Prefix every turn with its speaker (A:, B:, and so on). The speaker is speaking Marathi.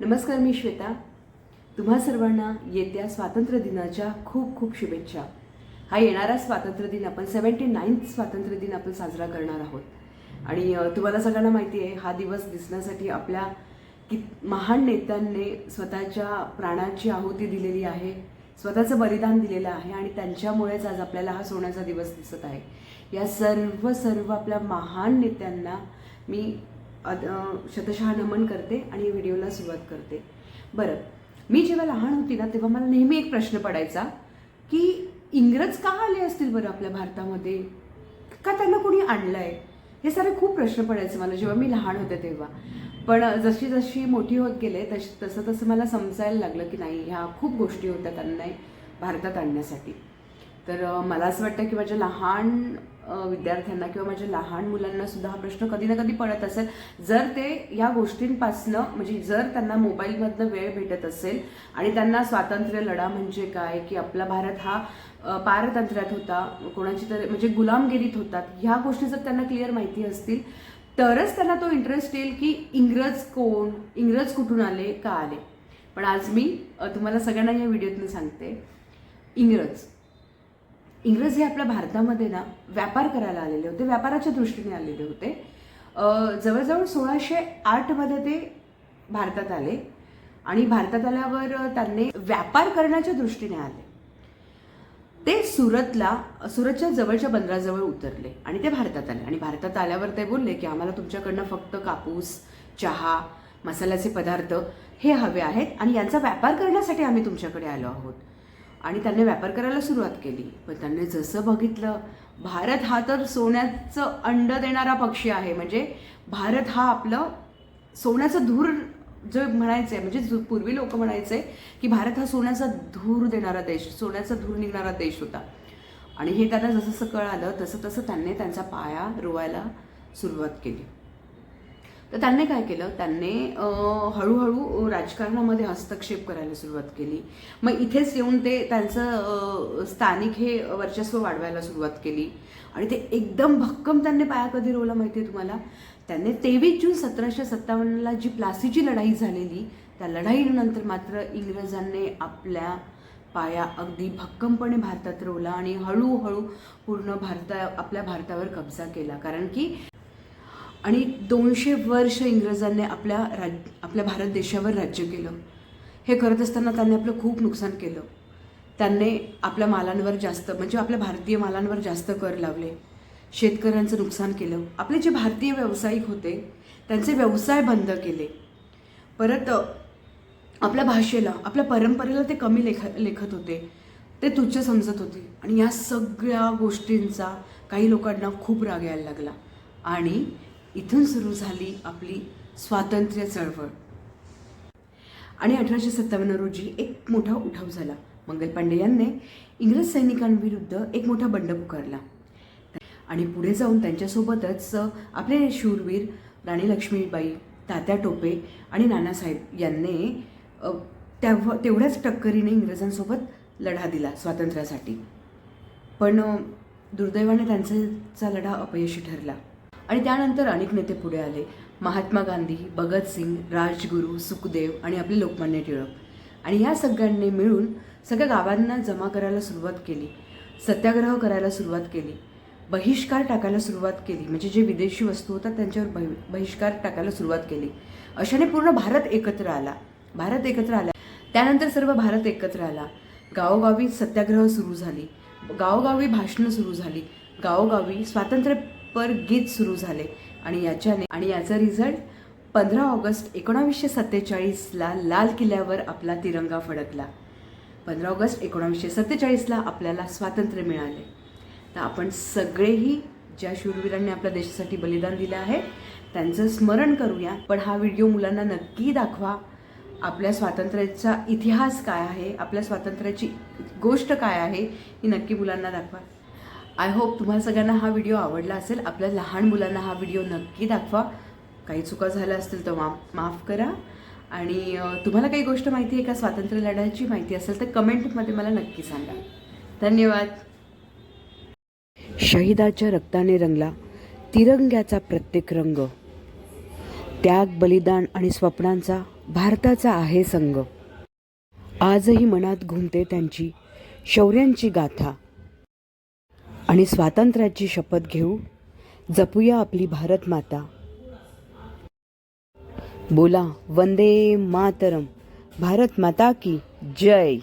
A: नमस्कार मी श्वेता. तुम्हा सर्वांना येत्या स्वातंत्र्य दिनाच्या खूप खूप शुभेच्छा. हा येणारा स्वातंत्र्य दिन आपण सेवन्टी नाईन्थ स्वातंत्र्य दिन आपण साजरा करणार आहोत. आणि तुम्हाला सगळ्यांना माहिती आहे हा दिवस दिसण्यासाठी आपल्या कि महान नेत्यांनी स्वतःच्या प्राणाची आहुती दिलेली आहे स्वतःचं बलिदान दिलेलं आहे आणि त्यांच्यामुळेच आज आपल्याला हा सोन्याचा दिवस दिसत आहे. या सर्व सर्व आपल्या महान नेत्यांना मी अद- शतशः नमन करते आणि व्हिडिओला सुरुवात करते. बरं मी जेव्हा लहान होती ना तेव्हा मला नेहमी एक प्रश्न पडायचा की इंग्रज का आले असतील बरं आपल्या भारतामध्ये? का त्यांना कोणी आहे हे सारे खूप प्रश्न पडायचे मला जेव्हा मी लहान होते तेव्हा. पण जशी जशी मोठी होत गेले तशी तसं तसं मला समजायला लागलं की नाही ह्या खूप गोष्टी होत्या त्यांना भारतात आणण्यासाठी. तर मला असं वाटतं की माझ्या लहान विद्यार्थ्यांना किंवा माझ्या लहान मुलांना सुद्धा हा प्रश्न कधी ना कधी पडत असेल. जर ते या गोष्टींपासनं म्हणजे जर त्यांना मोबाईलमधनं वेळ भेटत असेल आणि त्यांना स्वातंत्र्य लढा म्हणजे काय की आपला भारत हा पारतंत्र्यात होता कोणाची तरी म्हणजे गुलामगिरीत होतात ह्या गोष्टी जर त्यांना क्लिअर माहिती असतील तरच त्यांना तो इंटरेस्ट येईल की इंग्रज कोण इंग्रज कुठून आले का आले. पण आज मी तुम्हाला सगळ्यांना या व्हिडिओतून सांगते इंग्रज. इंग्रज हे आपल्या भारतामध्ये ना व्यापार करायला आलेले होते व्यापाराच्या दृष्टीने आलेले होते. जवळजवळ सोळाशे आठमध्ये ते भारतात आले आणि भारतात आल्यावर त्यांनी व्यापार करण्याच्या दृष्टीने आले. ते सुरतला सुरतच्या जवळच्या बंदराजवळ उतरले आणि ते भारतात आले. आणि भारतात आल्यावर ते बोलले की आम्हाला तुमच्याकडनं फक्त कापूस चहा मसाल्याचे पदार्थ हे हवे आहेत आणि यांचा व्यापार करण्यासाठी आम्ही तुमच्याकडे आलो आहोत. आणि त्यांनी व्यापार करायला सुरुवात केली. पण त्यांनी जसं बघितलं भारत हा तर सोन्याचं अंड देणारा पक्षी आहे. म्हणजे भारत हा आपलं सोन्याचं धूर जे आहे म्हणजे पूर्वी लोक म्हणायचे की भारत हा सोन्याचा धूर देणारा देश सोन्याचा धूर निघणारा देश होता. आणि हे त्यांना जसं जसं कळालं तसं तसं त्यांनी त्यांचा पाया रोवायला सुरुवात केली. तर त्यांनी काय केलं? त्यांनी हळूहळू राजकारणामध्ये हस्तक्षेप करायला सुरुवात केली. मग इथेच येऊन ते त्यांचं स्थानिक हे वर्चस्व वाढवायला सुरुवात केली. आणि ते एकदम भक्कम त्यांनी पाया कधी रोवला माहिती आहे तुम्हाला? त्यांनी तेवीस जून सतराशे सत्तावन्नला जी प्लासीची लढाई झालेली त्या लढाईनंतर मात्र इंग्रजांनी आपल्या पाया अगदी भक्कमपणे भारतात रोवला आणि हळूहळू पूर्ण भारता आपल्या भारतावर कब्जा केला. कारण की आणि दोनशे वर्ष इंग्रजांनी आपल्या राज आपल्या भारत देशावर राज्य केलं. हे करत असताना त्यांनी आपलं खूप नुकसान केलं. त्यांनी आपल्या मालांवर जास्त म्हणजे आपल्या भारतीय मालांवर जास्त कर लावले. शेतकऱ्यांचं नुकसान केलं. आपले जे भारतीय व्यावसायिक होते त्यांचे व्यवसाय बंद केले. परत आपल्या भाषेला आपल्या परंपरेला ते कमी लेख लेखत होते. ते तुच्छ समजत होते. आणि या सगळ्या गोष्टींचा काही लोकांना खूप राग यायला लागला. आणि इथून सुरू झाली आपली स्वातंत्र्य चळवळ. आणि अठराशे सत्तावन्न रोजी एक मोठा उठाव झाला. मंगल पांडे यांनी इंग्रज सैनिकांविरुद्ध एक मोठा बंड पुकारला. आणि पुढे जाऊन त्यांच्यासोबतच आपले शूरवीर राणी लक्ष्मीबाई तात्या टोपे आणि नानासाहेब यांनी तेव्हा तेवढ्याच टक्करीने इंग्रजांसोबत लढा दिला स्वातंत्र्यासाठी. पण दुर्दैवाने त्यांचा लढा अपयशी ठरला. आणि त्यानंतर अनेक नेते पुढे आले. महात्मा गांधी भगतसिंग राजगुरू सुखदेव आणि आपले लोकमान्य टिळक. आणि या सगळ्यांनी मिळून सगळ्या गावांना जमा करायला सुरुवात केली. सत्याग्रह करायला सुरुवात केली. बहिष्कार टाकायला सुरुवात केली. म्हणजे जे विदेशी वस्तू होतात त्यांच्यावर बहि बहिष्कार टाकायला सुरुवात केली. अशाने पूर्ण भारत एकत्र आला. भारत एकत्र आला. त्यानंतर सर्व भारत एकत्र आला. गावोगावी सत्याग्रह सुरू झाली. गावोगावी भाषणं सुरू झाली. गावोगावी स्वातंत्र्य पर गीत सुरू झाले. आणि याच्याने आणि याचा रिझल्ट पंधरा ऑगस्ट एकोणावीसशे सत्तेचाळीसला लाल किल्ल्यावर आपला तिरंगा फडकला. पंधरा ऑगस्ट एकोणावीसशे सत्तेचाळीसला आपल्याला स्वातंत्र्य मिळाले. तर आपण सगळेही ज्या शूरवीरांनी आपल्या देशासाठी बलिदान दिलं आहे त्यांचं स्मरण करूया. पण हा व्हिडिओ मुलांना नक्की दाखवा. आपल्या स्वातंत्र्याचा इतिहास काय आहे? आपल्या स्वातंत्र्याची गोष्ट काय आहे? ही नक्की मुलांना दाखवा. आय होप तुम्हाला सगळ्यांना हा व्हिडिओ आवडला असेल. आपल्या लहान मुलांना हा व्हिडिओ नक्की दाखवा. काही चुका झाल्या असतील तर माफ माफ करा. आणि तुम्हाला काही गोष्ट माहिती आहे का? स्वातंत्र्य लढ्याची माहिती असेल तर कमेंटमध्ये मला नक्की सांगा. धन्यवाद. शहिदाच्या रक्ताने रंगला तिरंग्याचा प्रत्येक रंग. त्याग बलिदान आणि स्वप्नांचा भारताचा आहे संघ आजही मनात घुमते त्यांची शौर्यांची गाथा. आणि स्वातंत्र्याची शपथ घेऊ. जपूया आपली भारत माता. बोला वंदे मातरम. भारत माता की जय.